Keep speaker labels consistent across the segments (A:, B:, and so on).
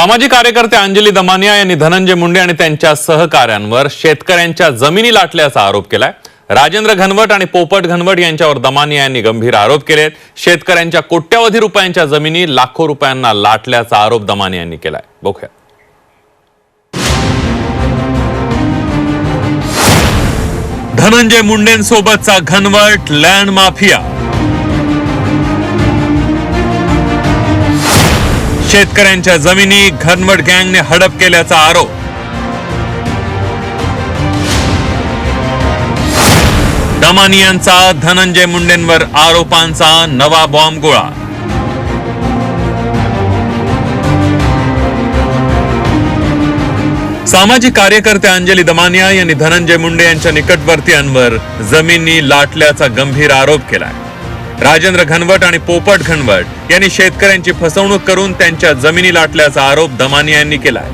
A: सामाजिक कार्यकर्ते अंजली दमानिया यांनी धनंजय मुंडे आणि त्यांच्या सहकाऱ्यांवर शेतकऱ्यांच्या जमिनी लाटल्याचा आरोप केलाय. राजेंद्र घनवट आणि पोपट घनवट यांच्यावर दमानिया यांनी गंभीर आरोप केलेत. शेतकऱ्यांच्या कोट्यावधी रुपयांच्या जमिनी लाखो रुपयांना लाटल्याचा आरोप दमानिया यांनी केलाय. बघूया. धनंजय मुंडेंसोबतचा घनवट लँड माफिया शेतकऱ्यांच्या जमिनी घनवट गँगने हडप केल्याचा आरोप. दमानियांचा धनंजय मुंडेंवर आरोपांचा नवा बॉम्ब गोळा. सामाजिक कार्यकर्त्या अंजली दमानिया यांनी धनंजय मुंडे यांच्या निकटवर्तीयांवर जमिनी लाटल्याचा गंभीर आरोप केलाय. राजेंद्र घनवट आणि पोपट घनवट यांनी शेतकऱ्यांची फसवणूक करून त्यांच्या जमिनी लाटल्याचा आरोप दमानिया यांनी केलाय.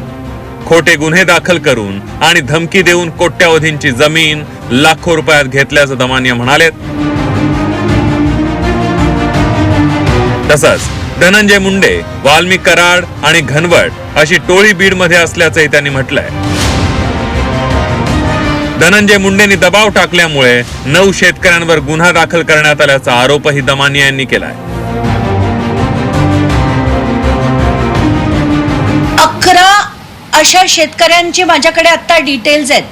A: खोटे गुन्हे दाखल करून आणि धमकी देऊन कोट्यावधींची जमीन लाखो रुपयात घेतल्याचं दमानिया म्हणालेत. तसंच धनंजय मुंडे वाल्मिक कराड आणि घनवट अशी टोळी बीडमध्ये असल्याचंही त्यांनी म्हटलंय. धनंजय मुंडेंनी दबाव टाकल्यामुळे नऊ शेतकऱ्यांवर गुन्हा दाखल करण्यात आल्याचा आरोपही दमानिया यांनी केलाय.
B: अकरा अशा शेतकऱ्यांची माझ्याकडे आता डिटेल्स आहेत.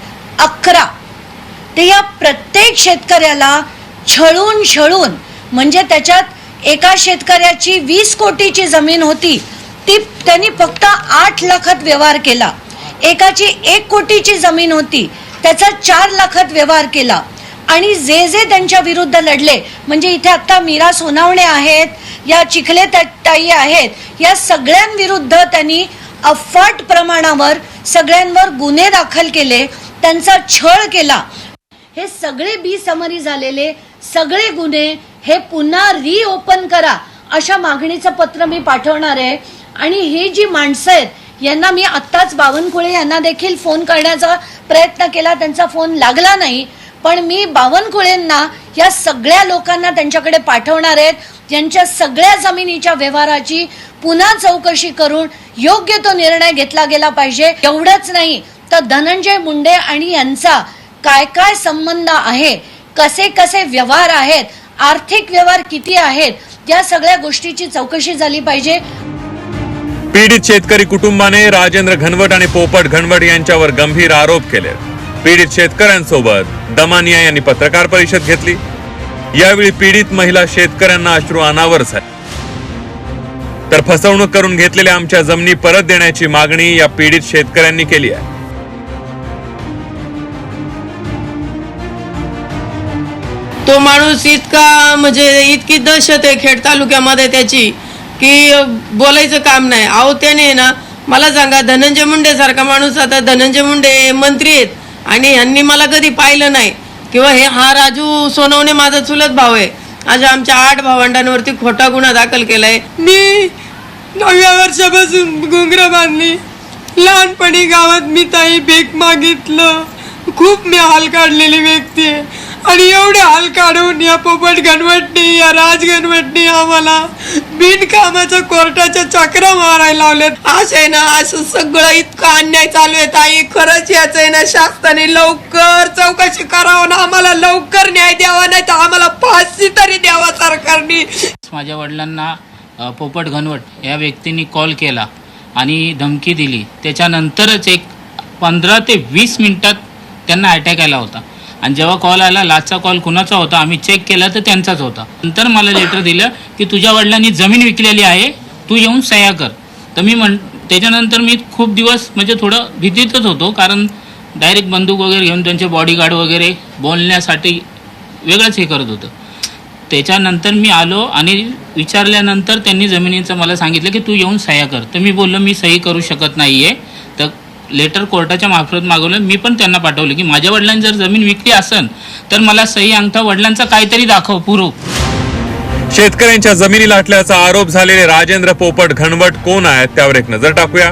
B: अकरा. ते या प्रत्येक शेतकऱ्याला छळून छळून म्हणजे त्याच्यात एका शेतकऱ्याची वीस कोटीची जमीन होती ती त्यांनी फक्त आठ लाखात व्यवहार केला. एकाची एक कोटीची जमीन होती त्याचा चार लाखात व्यवहार केला. आणि जे जे त्यांच्या विरुद्ध लढले म्हणजे इथे आता मीरा सोनावणे आहेत या चिखले ताई आहेत या सगळ्यांविरुद्ध त्यांनी अफाट प्रमाणावर सगळ्यांवर गुन्हे दाखल केले त्यांचा छळ केला. हे सगळे बी समरी झालेले सगळे गुन्हे हे पुन्हा रिओपन करा अशा मागणीचं पत्र मी पाठवणार आहे. आणि ही जी माणसं आहेत यांना मी आत्ताच बावनकुळे यांना देखील फोन करण्याचा प्रयत्न केला. त्यांचा फोन लागला नाही. पण मी बावनकुळेंना या सगळ्या लोकांना त्यांच्याकडे पाठवणार आहेत यांच्या सगळ्या जमिनीच्या व्यवहाराची पुन्हा चौकशी करून योग्य तो निर्णय घेतला गेला पाहिजे. एवढंच नाही तर धनंजय मुंडे आणि यांचा काय काय संबंध आहे? कसे कसे व्यवहार आहेत? आर्थिक व्यवहार किती आहेत? या सगळ्या गोष्टीची चौकशी झाली पाहिजे.
A: पीडित शेतकरी कुटुंबाने राजेंद्र घनवट आणि पोपट घनवट यांच्यावर गंभीर आरोप केले. पीडित शेतकऱ्यांसोबत दमानिया यांनी पत्रकार परिषद घेतली. यावेळी पीडित महिला शेतकऱ्यांना अश्रू अनावर झाले. तर फसवणूक करून घेतलेल्या आमच्या जमिनी परत देण्याची मागणी या पीडित शेतकऱ्यांनी केली आहे.
C: तो माणूस इतका म्हणजे इतकी दहशत आहे खेड तालुक्यामध्ये त्याची. की बोलायचं काम नाही. अहो त्याने ना मला सांगा धनंजय मुंडे सारखा माणूस आता धनंजय मुंडे मंत्री आहेत आणि ह्यांनी मला कधी पाहिलं नाही. किंवा हे हा राजू सोनवणे माझा चुलत भाव आहे. आज आमच्या आठ भावंडांवरती खोटा गुन्हा दाखल केलाय. मी नवव्या वर्षापासून घुंगरं बांधली. लहानपणी गावात मी ताई भीक मागितलं. खूप मी हाल काढलेली व्यक्ती आहे. आणि एवढे हाल काढून या पोपट गणवटनी या राज आम्हाला बिनकामाच्या कोर्टाच्या चक्र मारायला लावल्यात असं आहे ना असं सगळं इतकं अन्याय चालू आहे ताई. खरंच याच आहे ना शासनाने लवकर चौकशी करावं ना आम्हाला लवकर न्याय द्यावा नाही तर आम्हाला फाशी तरी द्यावा सरकारने.
D: माझ्या वडिलांना अ, पोपट घनवट या व्यक्तींनी कॉल केला आणि धमकी दिली. त्याच्यानंतरच एक पंधरा ते वीस मिनिटात त्यांना अटॅक आला होता. आणि जेव्हा कॉल आला लास्टचा कॉल कुणाचा होता आम्ही चेक केला तर त्यांचाच होता. नंतर मला लेटर दिलं की तुझ्या वडिलांनी जमीन विकलेली आहे तू येऊन सह्या कर. तर मी म्हण त्याच्यानंतर मी खूप दिवस म्हणजे थोडं भीतीतच होतो कारण डायरेक्ट बंदूक वगैरे घेऊन त्यांचे बॉडीगार्ड वगैरे बोलण्यासाठी वेगळंच हे करत होतं. त्याच्यानंतर मी आलो आणि विचारल्यानंतर त्यांनी जमिनीचं मला सांगितलं की तू येऊन सह्या कर. तर मी बोललो मी सही करू शकत नाही आहे लेटर कोर्टाच्या मार्फत मागवलं. मी पण त्यांना पाठवलं की माझ्या वडिलांनी जर जमीन विकली असन तर मला सही अंगठा वडिलांचा काहीतरी दाखव पुरूफ
A: शेतकऱ्यांच्या जमिनी लाटल्याचा आरोप झालेले राजेंद्र पोपट घनवट कोण आहेत त्यावर एक नजर टाकूया.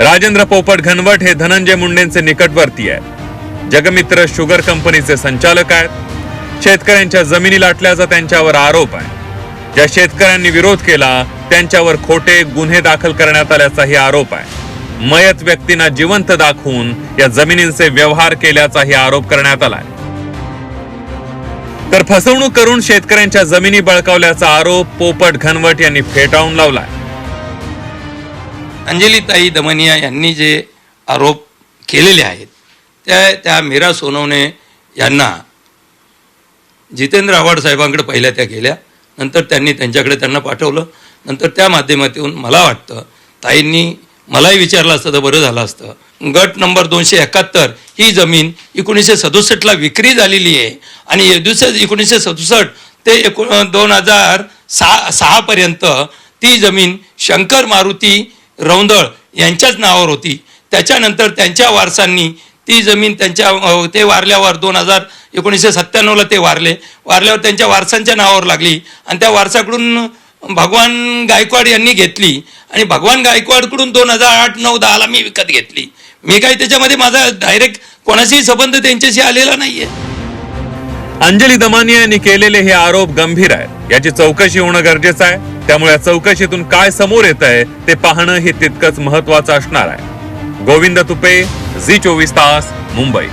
A: राजेंद्र पोपट घनवट हे धनंजय मुंडेंचे निकटवर्ती आहेत. जगमित्र शुगर कंपनीचे संचालक आहेत. शेतकऱ्यांच्या जमिनी लाटल्याचा त्यांच्यावर आरोप आहे. ज्या शेतकऱ्यांनी विरोध केला त्यांच्यावर खोटे गुन्हे दाखल करण्यात आल्याचाही आरोप आहे. मयत व्यक्तींना जिवंत दाखवून या जमिनींचे व्यवहार केल्याचाही आरोप करण्यात आलाय. तर फसवणूक करून शेतकऱ्यांच्या जमिनी बळकावल्याचा आरोप पोपट घनवट यांनी फेटाळून लावलाय.
E: अंजलीताई दमनिया यांनी जे आरोप केलेले आहेत त्या त्या मीरा सोनवणे यांना जितेंद्र आव्हाड साहेबांकडे पहिल्या त्या गेल्या. नंतर त्यांनी त्यांच्याकडे त्यांना पाठवलं. नंतर त्या माध्यमातून मला वाटतं ताईंनी मलाही विचारलं असतं तर बरं झालं असतं. गट नंबर दोनशे एकाहत्तर ही जमीन एकोणीसशे सदुसष्टला विक्री झालेली आहे. आणि दुसरं एकोणीसशे सदुसष्ट ते एको दोन हजार सहा सहापर्यंत ती जमीन शंकर मारुती रौंदळ यांच्याच नावावर होती. त्याच्यानंतर त्यांच्या वारसांनी ती जमीन त्यांच्या ते वारल्यावर दोन हजार एकोणीसशे सत्त्याण्णवला ते वारले. वारल्यावर त्यांच्या वारसांच्या नावावर लागली. आणि त्या वारसाकडून भगवान गायकवाड यांनी घेतली आणि भगवान गायकवाडकडून दोन हजार आठ नऊ दहाला मी विकत घेतली. मी काही त्याच्यामध्ये माझा डायरेक्ट कोणाशी संबंध त्यांच्याशी आलेला नाहीये.
A: अंजली दमानिया यांनी केलेले हे आरोप गंभीर आहेत. याची चौकशी होणं गरजेचं आहे. त्यामुळे या चौकशीतून काय समोर येत आहे ते पाहणं हे तितकंच महत्वाचं असणार आहे. गोविंद तुपे झी चोवीस तास मुंबई.